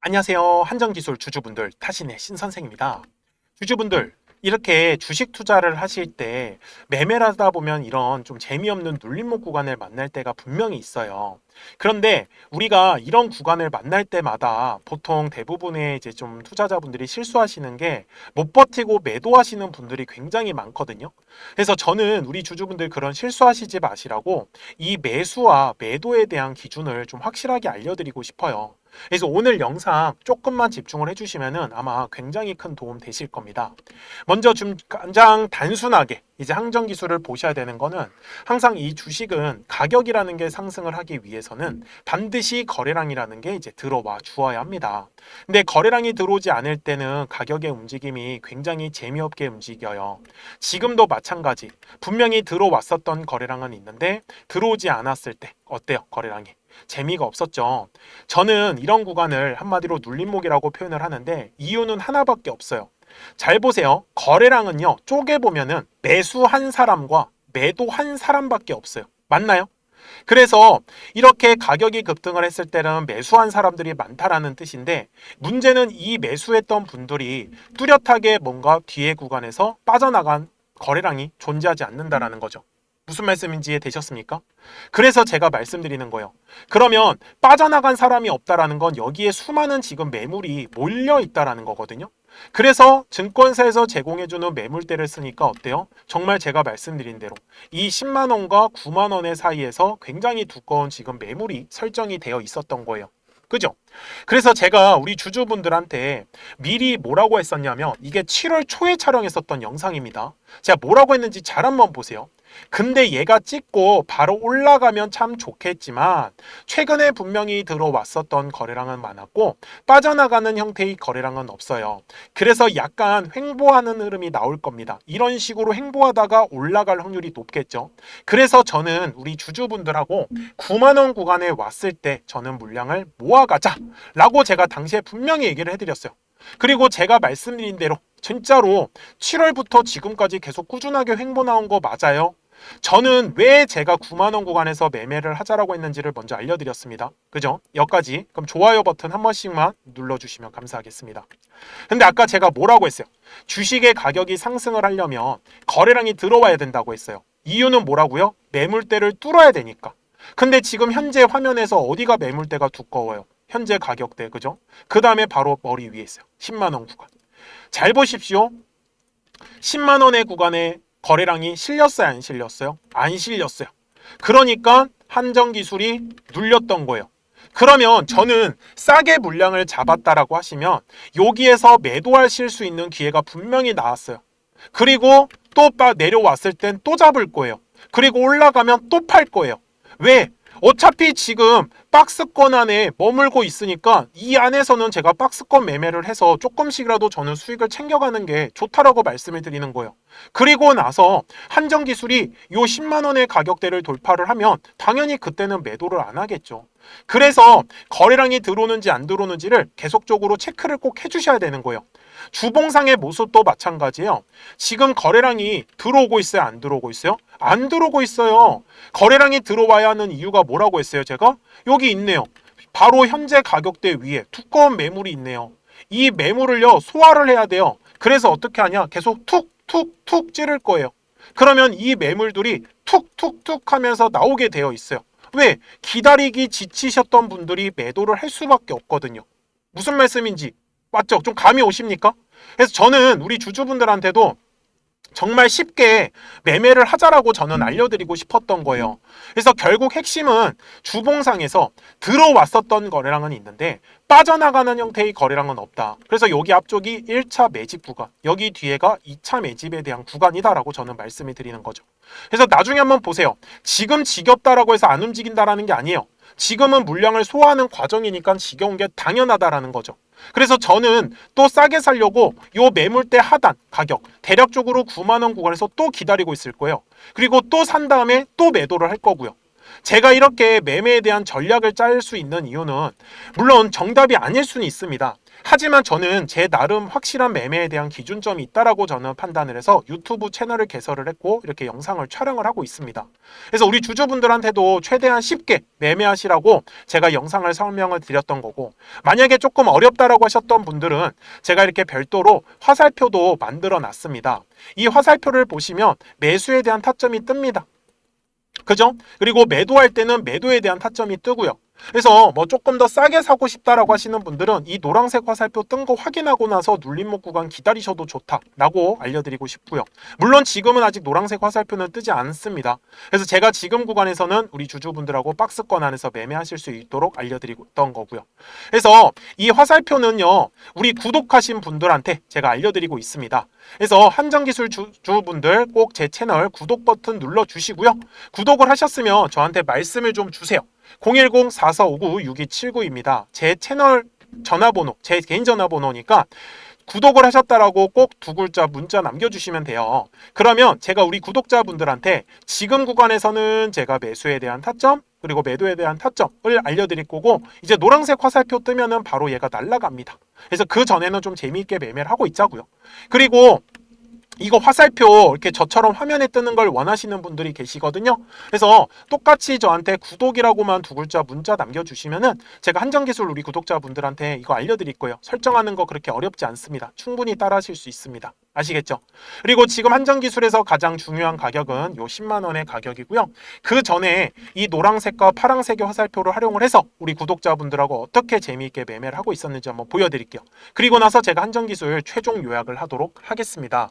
안녕하세요. 한정기술 주주분들 타신의 신선생입니다. 주주분들 이렇게 주식 투자를 하실 때 매매를 하다 보면 이런 좀 재미없는 눌림목 구간을 만날 때가 분명히 있어요. 그런데 우리가 이런 구간을 만날 때마다 보통 대부분의 이제 좀 투자자분들이 실수하시는 게 못 버티고 매도하시는 분들이 굉장히 많거든요. 그래서 저는 우리 주주분들 그런 실수하시지 마시라고 이 매수와 매도에 대한 기준을 좀 확실하게 알려드리고 싶어요. 그래서 오늘 영상 조금만 집중을 해주시면은 아마 굉장히 큰 도움 되실 겁니다. 먼저 좀 가장 단순하게 이제 항정 기술을 보셔야 되는 거는 항상 이 주식은 가격이라는 게 상승을 하기 위해서는 반드시 거래량이라는 게 이제 들어와 주어야 합니다. 근데 거래량이 들어오지 않을 때는 가격의 움직임이 굉장히 재미없게 움직여요. 지금도 마찬가지. 분명히 들어왔었던 거래량은 있는데 들어오지 않았을 때 어때요? 거래량이. 재미가 없었죠. 저는 이런 구간을 한마디로 눌림목이라고 표현을 하는데 이유는 하나밖에 없어요. 잘 보세요. 거래량은요, 쪼개보면은 매수 한 사람과 매도 한 사람밖에 없어요. 맞나요? 그래서 이렇게 가격이 급등을 했을 때는 매수한 사람들이 많다라는 뜻인데 문제는 이 매수했던 분들이 뚜렷하게 뭔가 뒤에 구간에서 빠져나간 거래량이 존재하지 않는다라는 거죠. 무슨 말씀인지 이해되셨습니까? 그래서 제가 말씀드리는 거예요. 그러면 빠져나간 사람이 없다라는 건 여기에 수많은 지금 매물이 몰려 있다라는 거거든요. 그래서 증권사에서 제공해주는 매물대를 쓰니까 어때요? 정말 제가 말씀드린 대로 이 10만 원과 9만 원의 사이에서 굉장히 두꺼운 지금 매물이 설정이 되어 있었던 거예요. 그죠? 그래서 제가 우리 주주분들한테 미리 뭐라고 했었냐면 이게 7월 초에 촬영했었던 영상입니다. 제가 뭐라고 했는지 잘 한번 보세요. 근데 얘가 찍고 바로 올라가면 참 좋겠지만 최근에 분명히 들어왔었던 거래량은 많았고 빠져나가는 형태의 거래량은 없어요. 그래서 약간 횡보하는 흐름이 나올 겁니다. 이런 식으로 횡보하다가 올라갈 확률이 높겠죠. 그래서 저는 우리 주주분들하고 9만 원 구간에 왔을 때 저는 물량을 모아가자 라고 제가 당시에 분명히 얘기를 해드렸어요. 그리고 제가 말씀드린 대로 진짜로 7월부터 지금까지 계속 꾸준하게 횡보 나온 거 맞아요. 저는 왜 제가 9만원 구간에서 매매를 하자라고 했는지를 먼저 알려드렸습니다. 그죠? 여기까지. 그럼 좋아요 버튼 한 번씩만 눌러주시면 감사하겠습니다. 근데 아까 제가 뭐라고 했어요? 주식의 가격이 상승을 하려면 거래량이 들어와야 된다고 했어요. 이유는 뭐라고요? 매물대를 뚫어야 되니까. 근데 지금 현재 화면에서 어디가 매물대가 두꺼워요? 현재 가격대, 그죠? 그 다음에 바로 머리 위에 있어요. 10만 원 구간. 잘 보십시오. 10만 원의 구간에 거래량이 실렸어요, 안 실렸어요? 안 실렸어요. 그러니까 한정 기술이 눌렸던 거예요. 그러면 저는 싸게 물량을 잡았다라고 하시면 여기에서 매도하실 수 있는 기회가 분명히 나왔어요. 그리고 또 빠- 내려왔을 땐 또 잡을 거예요. 그리고 올라가면 또 팔 거예요. 왜? 어차피 지금 박스권 안에 머물고 있으니까 이 안에서는 제가 박스권 매매를 해서 조금씩이라도 저는 수익을 챙겨가는 게 좋다라고 말씀을 드리는 거예요. 그리고 나서 한정 기술이 요 10만 원의 가격대를 돌파를 하면 당연히 그때는 매도를 안 하겠죠. 그래서 거래량이 들어오는지 안 들어오는지를 계속적으로 체크를 꼭 해주셔야 되는 거예요. 주봉상의 모습도 마찬가지예요. 지금 거래량이 들어오고 있어요? 안 들어오고 있어요? 안 들어오고 있어요. 거래량이 들어와야 하는 이유가 뭐라고 했어요, 제가? 여기 있네요. 바로 현재 가격대 위에 두꺼운 매물이 있네요. 이 매물을요, 소화를 해야 돼요. 그래서 어떻게 하냐? 계속 툭툭툭 찌를 거예요. 그러면 이 매물들이 툭툭툭 하면서 나오게 되어 있어요. 왜? 기다리기 지치셨던 분들이 매도를 할 수밖에 없거든요. 무슨 말씀인지 맞죠? 좀 감이 오십니까? 그래서 저는 우리 주주분들한테도 정말 쉽게 매매를 하자라고 저는 알려드리고 싶었던 거예요. 그래서 결국 핵심은 주봉상에서 들어왔었던 거래량은 있는데 빠져나가는 형태의 거래량은 없다. 그래서 여기 앞쪽이 1차 매집 구간, 여기 뒤에가 2차 매집에 대한 구간이다라고 저는 말씀을 드리는 거죠. 그래서 나중에 한번 보세요. 지금 지겹다라고 해서 안 움직인다라는 게 아니에요. 지금은 물량을 소화하는 과정이니까 지겨운 게 당연하다라는 거죠. 그래서 저는 또 싸게 살려고 요 매물대 하단 가격 대략적으로 9만 원 구간에서 또 기다리고 있을 거예요. 그리고 또 산 다음에 또 매도를 할 거고요. 제가 이렇게 매매에 대한 전략을 짤 수 있는 이유는 물론 정답이 아닐 수는 있습니다. 하지만 저는 제 나름 확실한 매매에 대한 기준점이 있다라고 저는 판단을 해서 유튜브 채널을 개설을 했고 이렇게 영상을 촬영을 하고 있습니다. 그래서 우리 주주분들한테도 최대한 쉽게 매매하시라고 제가 영상을 설명을 드렸던 거고 만약에 조금 어렵다라고 하셨던 분들은 제가 이렇게 별도로 화살표도 만들어 놨습니다. 이 화살표를 보시면 매수에 대한 타점이 뜹니다. 그죠? 그리고 매도할 때는 매도에 대한 타점이 뜨고요. 그래서 뭐 조금 더 싸게 사고 싶다라고 하시는 분들은 이 노란색 화살표 뜬 거 확인하고 나서 눌림목 구간 기다리셔도 좋다라고 알려드리고 싶고요. 물론 지금은 아직 노란색 화살표는 뜨지 않습니다. 그래서 제가 지금 구간에서는 우리 주주분들하고 박스권 안에서 매매하실 수 있도록 알려드리던 거고요. 그래서 이 화살표는요, 우리 구독하신 분들한테 제가 알려드리고 있습니다. 그래서 한정기술 주주분들 꼭 제 채널 구독 버튼 눌러 주시고요. 구독을 하셨으면 저한테 말씀을 좀 주세요. 010-4459-6279입니다. 제 채널 전화번호, 제 개인 전화번호니까 구독을 하셨다라고 꼭 두 글자 문자 남겨주시면 돼요. 그러면 제가 우리 구독자분들한테 지금 구간에서는 제가 매수에 대한 타점, 그리고 매도에 대한 타점을 알려드릴 거고 이제 노란색 화살표 뜨면은 바로 얘가 날아갑니다. 그래서 그 전에는 좀 재미있게 매매를 하고 있자고요. 그리고 이거 화살표 이렇게 저처럼 화면에 뜨는 걸 원하시는 분들이 계시거든요. 그래서 똑같이 저한테 구독이라고만 두 글자 문자 남겨주시면은 제가 한정기술 우리 구독자분들한테 이거 알려드릴 거예요. 설정하는 거 그렇게 어렵지 않습니다. 충분히 따라하실 수 있습니다. 아시겠죠? 그리고 지금 한정기술에서 가장 중요한 가격은 요 10만 원의 가격이고요. 그 전에 이 노란색과 파란색의 화살표를 활용을 해서 우리 구독자분들하고 어떻게 재미있게 매매를 하고 있었는지 한번 보여드릴게요. 그리고 나서 제가 한정기술 최종 요약을 하도록 하겠습니다.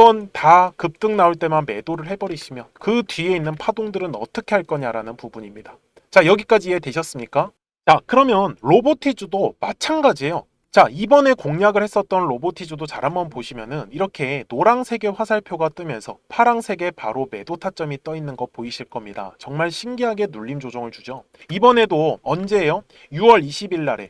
다 급등 나올 때만 매도를 해버리시면 그 뒤에 있는 파동들은 어떻게 할 거냐라는 부분입니다. 자, 여기까지 이해되셨습니까? 자, 그러면 로보티즈도 마찬가지예요. 자, 이번에 공략을 했었던 로보티즈도 잘 한번 보시면은 이렇게 노란색의 화살표가 뜨면서 파란색에 바로 매도 타점이 떠 있는 거 보이실 겁니다. 정말 신기하게 눌림 조정을 주죠. 이번에도 언제예요? 6월 20일 날에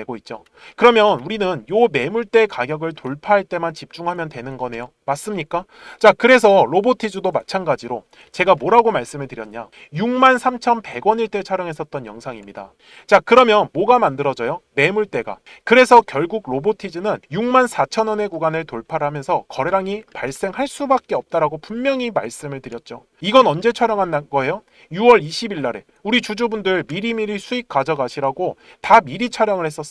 고 있죠. 그러면 우리는 요 매물대 가격을 돌파할 때만 집중하면 되는 거네요. 맞습니까? 자, 그래서 로보티즈도 마찬가지로 제가 뭐라고 말씀을 드렸냐? 63,100원일 때 촬영했었던 영상입니다. 자, 그러면 뭐가 만들어져요? 매물대가. 그래서 결국 로보티즈는 64,000원의 구간을 돌파를 하면서 거래량이 발생할 수밖에 없다라고 분명히 말씀을 드렸죠. 이건 언제 촬영한 거예요? 6월 20일 날에 우리 주주분들 미리미리 수익 가져가시라고 다 미리 촬영을 했었어요.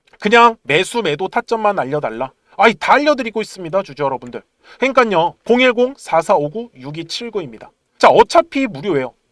그냥 매수 매도 타점만 알려달라. 아이 다 알려드리고 있습니다 주주 여러분들. 그러니까요 010-4459-6279입니다. 자 어차피 무료예요.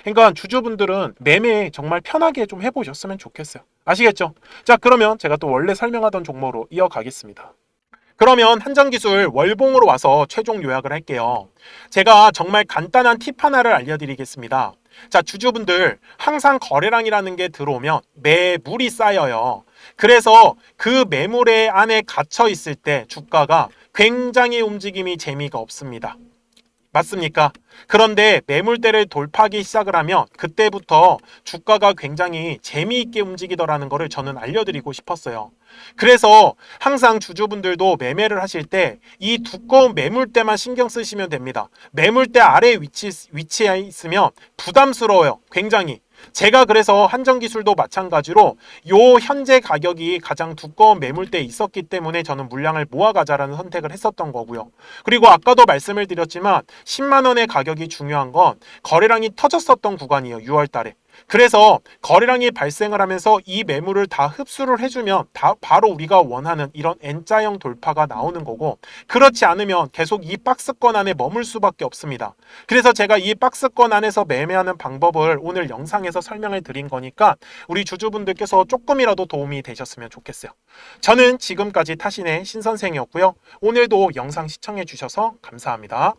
그러니까 주주분들은 매매 정말 편하게 좀 해보셨으면 좋겠어요. 아시겠죠? 자 그러면 제가 또 원래 설명하던 종목으로 이어가겠습니다. 그러면 한정기술 월봉으로 와서 최종 요약을 할게요. 제가 정말 간단한 팁 하나를 알려드리겠습니다. 자, 주주분들, 항상 거래량이라는 게 들어오면 매물이 쌓여요. 그래서 그 매물의 안에 갇혀 있을 때 주가가 굉장히 움직임이 재미가 없습니다. 맞습니까? 그런데 매물대를 돌파하기 시작을 하면 그때부터 주가가 굉장히 재미있게 움직이더라는 것을 저는 알려드리고 싶었어요. 그래서 항상 주주분들도 매매를 하실 때 이 두꺼운 매물대만 신경 쓰시면 됩니다. 매물대 아래 위치, 위치에 있으면 부담스러워요. 굉장히. 제가 그래서 한정 기술도 마찬가지로 요 현재 가격이 가장 두꺼운 매물대에 있었기 때문에 저는 물량을 모아가자라는 선택을 했었던 거고요. 그리고 아까도 말씀을 드렸지만 10만 원의 가격이 중요한 건 거래량이 터졌었던 구간이에요. 6월 달에. 그래서 거래량이 발생을 하면서 이 매물을 다 흡수를 해주면 다 바로 우리가 원하는 이런 N자형 돌파가 나오는 거고 그렇지 않으면 계속 이 박스권 안에 머물 수밖에 없습니다. 그래서 제가 이 박스권 안에서 매매하는 방법을 오늘 영상에서 설명을 드린 거니까 우리 주주분들께서 조금이라도 도움이 되셨으면 좋겠어요. 저는 지금까지 타신의 신선생이었고요. 오늘도 영상 시청해 주셔서 감사합니다.